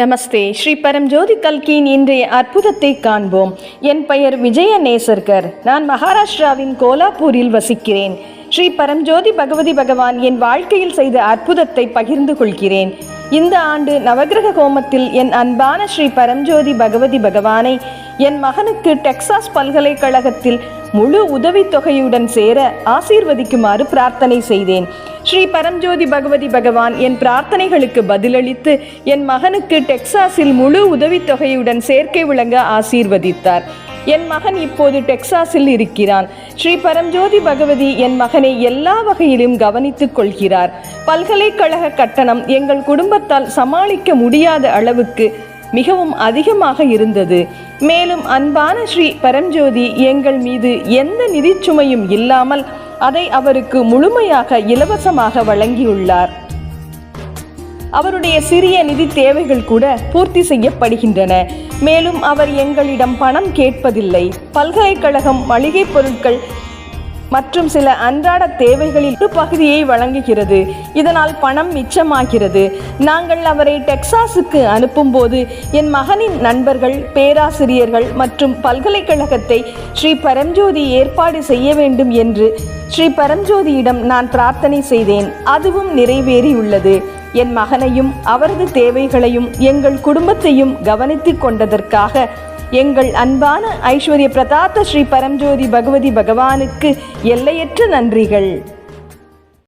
நமஸ்தே. ஸ்ரீ பரம்ஜோதி கல்கியின் இன்றைய அற்புதத்தை காண்போம். என் பெயர் விஜய நேசர்கர் நான் மகாராஷ்டிராவின் கோலாப்பூரில் வசிக்கிறேன். ஸ்ரீ பரம்ஜோதி பகவதி பகவான் என் வாழ்க்கையில் செய்த அற்புதத்தை பகிர்ந்து கொள்கிறேன். இந்த ஆண்டு நவக்கிரக கோமத்தில் என் அன்பான ஸ்ரீ பரம்ஜோதி பகவதி பகவானை என் மகனுக்கு டெக்சாஸ் பல்கலைக்கழகத்தில் முழு உதவித்தொகையுடன் சேர ஆசீர்வதிக்குமாறு பிரார்த்தனை செய்தேன். ஸ்ரீ பரம்ஜோதி பகவதி பகவான் என் பிரார்த்தனைகளுக்கு பதிலளித்து என் மகனுக்கு டெக்சாஸில் முழு உதவித்தொகையுடன் சேர்க்கை விளங்க ஆசீர்வதித்தார். என் மகன் இப்போது டெக்சாஸில் இருக்கிறான். ஸ்ரீ பரம்ஜோதி பகவதி என் மகனை எல்லா வகையிலும் கவனித்துக் கொள்கிறார். பல்கலைக்கழக கட்டணம் எங்கள் குடும்பத்தால் சமாளிக்க முடியாத அளவுக்கு மிகவும் அதிகமாக இருந்தது. மேலும் அன்பான ஸ்ரீ பரம்ஜோதி எங்கள் மீது எந்த நிதி சுமையும் இல்லாமல் அதை அவருக்கு முழுமையாக இலவசமாக வழங்கியுள்ளார். அவருடைய சிறிய நிதி தேவைகள் கூட பூர்த்தி செய்யப்படுகின்றன. மேலும் அவர் எங்களிடம் பணம் கேட்பதில்லை. பல்கலைக்கழகம் மளிகை பொருட்கள் மற்றும் சில அன்றாட தேவைகளில் ஒரு பகுதியை வழங்குகிறது. இதனால் பணம் மிச்சமாகிறது. நாங்கள் அவரை டெக்சாஸுக்கு அனுப்பும்போது என் மகனின் நண்பர்கள் பேராசிரியர்கள் மற்றும் பல்கலைக்கழகத்தை ஸ்ரீ பரம்ஜோதி ஏற்பாடு செய்ய வேண்டும் என்று ஸ்ரீ பரம்ஜோதியிடம் நான் பிரார்த்தனை செய்தேன். அதுவும் நிறைவேறியுள்ளது. என் மகனையும் அவரது தேவைகளையும் எங்கள் குடும்பத்தையும் கவனித்துக் கொண்டதற்காக எங்கள் அன்பான ஐஸ்வர்ய பிரதாத்த ஸ்ரீ பரம்ஜோதி பகவதி பகவானுக்கு எல்லையற்ற நன்றிகள்.